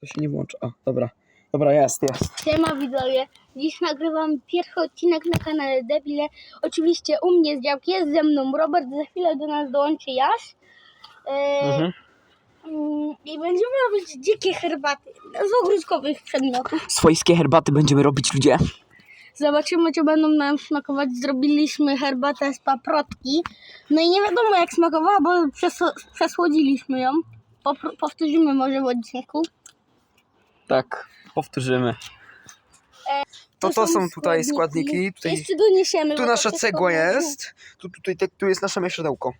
To się nie włącza. O, dobra. Dobra, jest, jest. Siema widzowie, dziś nagrywam pierwszy odcinek na kanale Debile. Oczywiście u mnie z działki jest ze mną Robert, za chwilę do nas dołączy Jaś. E, Mhm. mm, I będziemy robić dzikie herbaty z ogródkowych przedmiotów. Swojskie herbaty będziemy robić, ludzie. Zobaczymy, czy będą nam smakować. Zrobiliśmy herbatę z paprotki. No i nie wiadomo jak smakowała, bo przes- przesłodziliśmy ją. Popr- powtórzymy może w odcinku. Tak, powtórzymy. To to są tutaj składniki. Tutaj, Jeszcze doniesiemy. tu bo nasza to wszystko cegła będzie- jest. Tu, tutaj, te- tu jest nasze mieszadełko.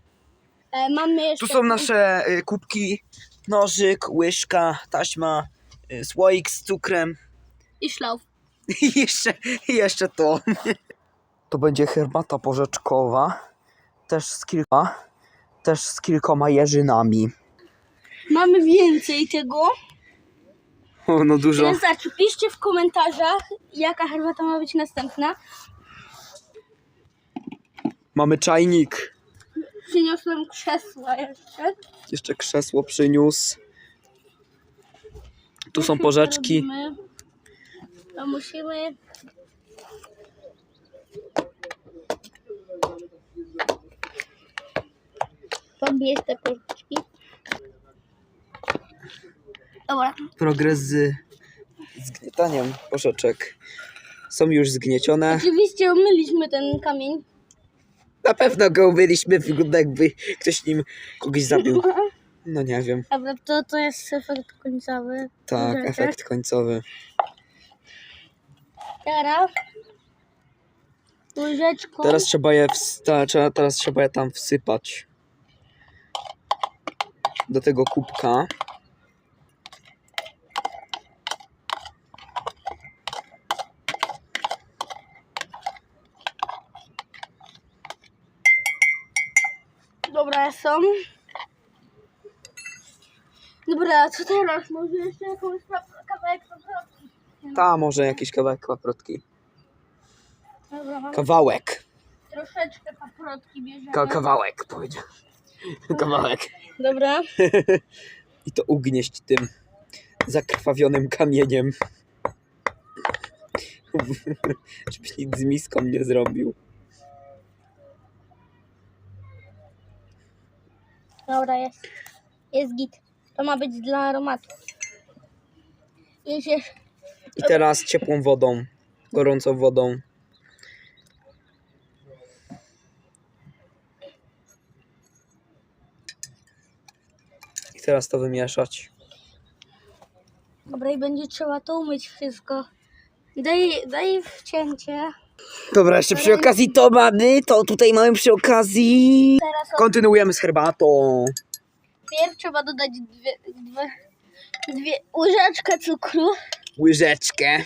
E, mamy jeszcze Tu są nasze y, kubki, nożyk, łyżka, taśma, y, słoik z cukrem. i szlauf. I jeszcze, i jeszcze to. To będzie herbata porzeczkowa. Też z kilka, też z kilkoma jeżynami. Mamy więcej tego. O, no dużo. Więc tak, piszcie w komentarzach, jaka herbata ma być następna. Mamy czajnik. Przyniosłem krzesła jeszcze. Jeszcze krzesło przyniósł. Tu są porzeczki. To musimy... Podnieść te porzeczki. Dobra, Progres z zgnietaniem porzeczek. Są już zgniecione. oczywiście umyliśmy ten kamień. Na pewno go byliśmy, wygląda jakby ktoś nim kogoś zabił. No nie wiem. Dobra, to, to jest efekt końcowy. Tak, Porzeczek. efekt końcowy. Teraz łyżeczką. Teraz trzeba je wsta- trzeba, teraz trzeba je tam wsypać. Do tego kubka. Dobra, są. Dobra, co teraz? Może jeszcze jakąś kawałek paprotki. Ta może jakiś kawałek paprotki. Dobra, Kawałek. troszeczkę paprotki bierzemy. Ka- kawałek powiedział. Kawałek. Dobra. I to ugnieść tym zakrwawionym kamieniem. Żebyś nic z miską nie zrobił. Dobra, jest. Jest git. To ma być dla aromatu. Już jest. I teraz ciepłą wodą, gorącą wodą. I teraz to wymieszać. Dobra, i będzie trzeba to umyć wszystko. Daj, daj wcięcie. Dobra, jeszcze przy okazji to mamy, to tutaj mamy przy okazji. Teraz Kontynuujemy z herbatą. pierw trzeba dodać dwie, dwie, dwie łyżeczkę cukru. Łyżeczkę.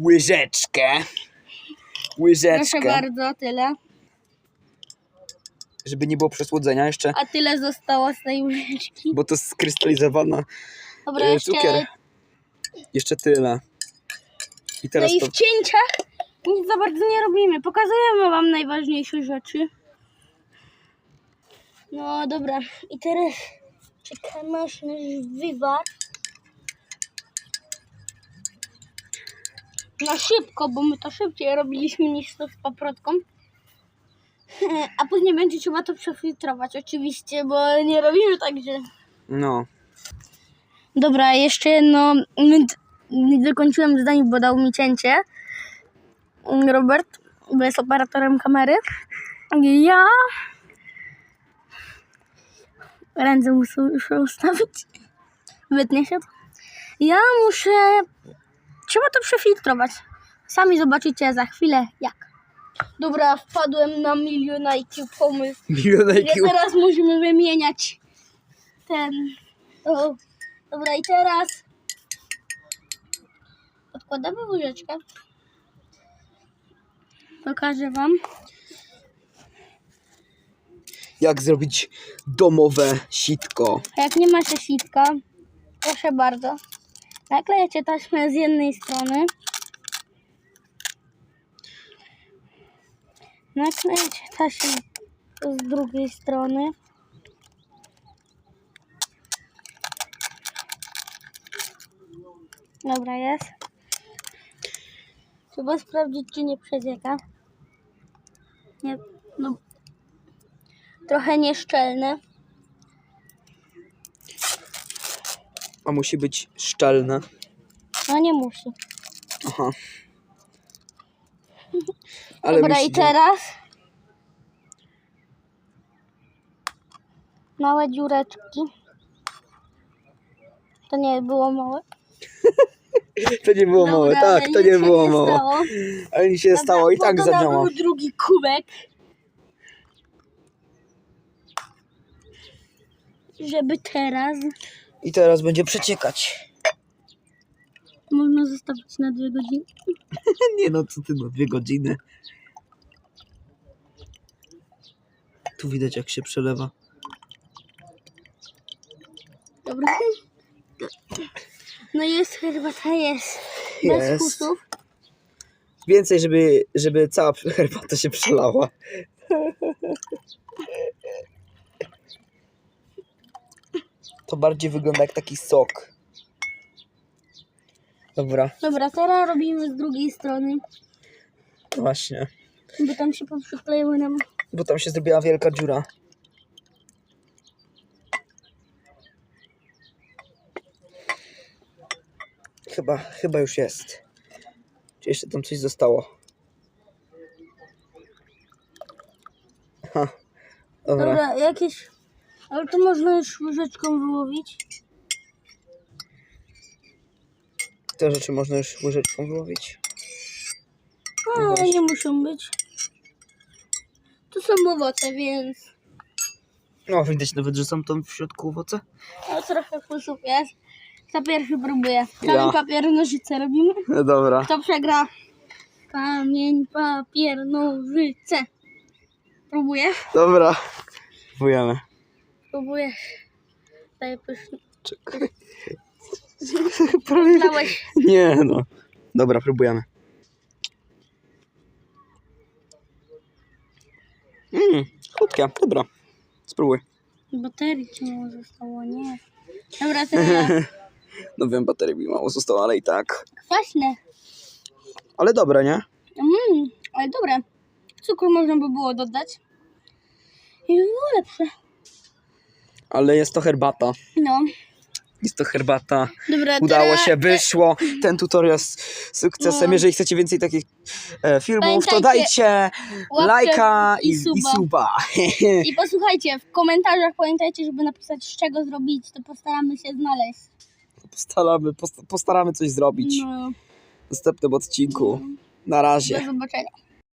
Łyżeczkę. Proszę Łyżeczkę. bardzo, tyle. Żeby nie było przesłodzenia jeszcze, A tyle zostało z tej łyżeczki. bo to skrystalizowana. Dobra, E, jeszcze. cukier. Jeszcze tyle. I No teraz i to w cięciach nic za bardzo nie robimy. Pokazujemy wam najważniejsze rzeczy. No dobra, i teraz czekamy aż nasz wywar. Na szybko, bo my to szybciej robiliśmy niż to z paprotką. A później będzie trzeba to przefiltrować oczywiście, bo nie robimy tak, że... No. Dobra, jeszcze jedno. Dokończyłem zdania, bo dał mi cięcie. Robert, bo jest operatorem kamery. Ja. Ręce muszę już ustawić. Wytnie się to. Ja muszę. Trzeba to przefiltrować. Sami zobaczycie za chwilę jak. Dobra, wpadłem na milion IQ pomysł. Milion IQ. teraz musimy wymieniać ten. O. Dobra, i teraz odkładamy łyżeczkę. Pokażę Wam. Jak zrobić domowe sitko. A jak nie macie sitka, proszę bardzo. Naklejecie taśmę z jednej strony. Naklejecie taśmę z drugiej strony. Dobra, jest. Trzeba sprawdzić, czy nie przecieka. Nie, no. Trochę nieszczelne. A musi być szczelne. No nie musi. Aha. Ale Dobra, musi i teraz małe dziureczki. To nie było małe. To nie było małe, Dobra, tak, ale to nic nie się było małe. stało. Ale nic się stało i tak po to zadziała. był drugi kubek. Żeby teraz I teraz będzie przeciekać. można zostawić na dwie godziny. Nie no, co ty no, dwie godziny. Tu widać jak się przelewa. Dobra. No jest herbata, jest. Bez Jest. husów. Więcej, żeby, żeby cała herbata się przelała. To bardziej wygląda jak taki sok. Dobra, Dobra, teraz robimy z drugiej strony, właśnie. bo tam się poprzykleiły nam. Bo tam się zrobiła wielka dziura. Chyba, chyba już jest. Czy jeszcze tam coś zostało? Ha. Dobra. Dobra, jakieś... Ale to można już łyżeczką wyłowić. Te rzeczy można już łyżeczką wyłowić. No, nie muszą być. To są owoce, więc... No, widać nawet, że są tam w środku owoce. No trochę jest. Kto pierwszy próbuje? Ja. Kamień, papier, nożyce robimy. No dobra. Kto przegra? Kamień, papier, nożyce. Próbujesz? Dobra. Próbujemy. Próbujesz. Daj pyszny. Czekaj. Prawie... Dałeś. Nie no. Dobra, próbujemy. Mmm, chłodkie. Dobra. Spróbuj. Baterii ci mało zostało, nie. Dobra, teraz ja. No wiem, baterii mi mało zostało, ale i tak. Kwaśne. Ale dobre, nie? Mmm, ale dobre. Cukru można by było dodać. I by było lepsze. Ale jest to herbata. No. Jest to herbata. Dobra, Udało teraz... się, wyszło. Ten tutorial z sukcesem. No. Jeżeli chcecie więcej takich e, filmów, to Pamiętajcie, dajcie łapkę lajka i, i i suba. suba. I posłuchajcie, w komentarzach pamiętajcie, żeby napisać z czego zrobić, to postaramy się znaleźć. Postaramy, post- postaramy coś zrobić No, w następnym odcinku. Na razie. do zobaczenia.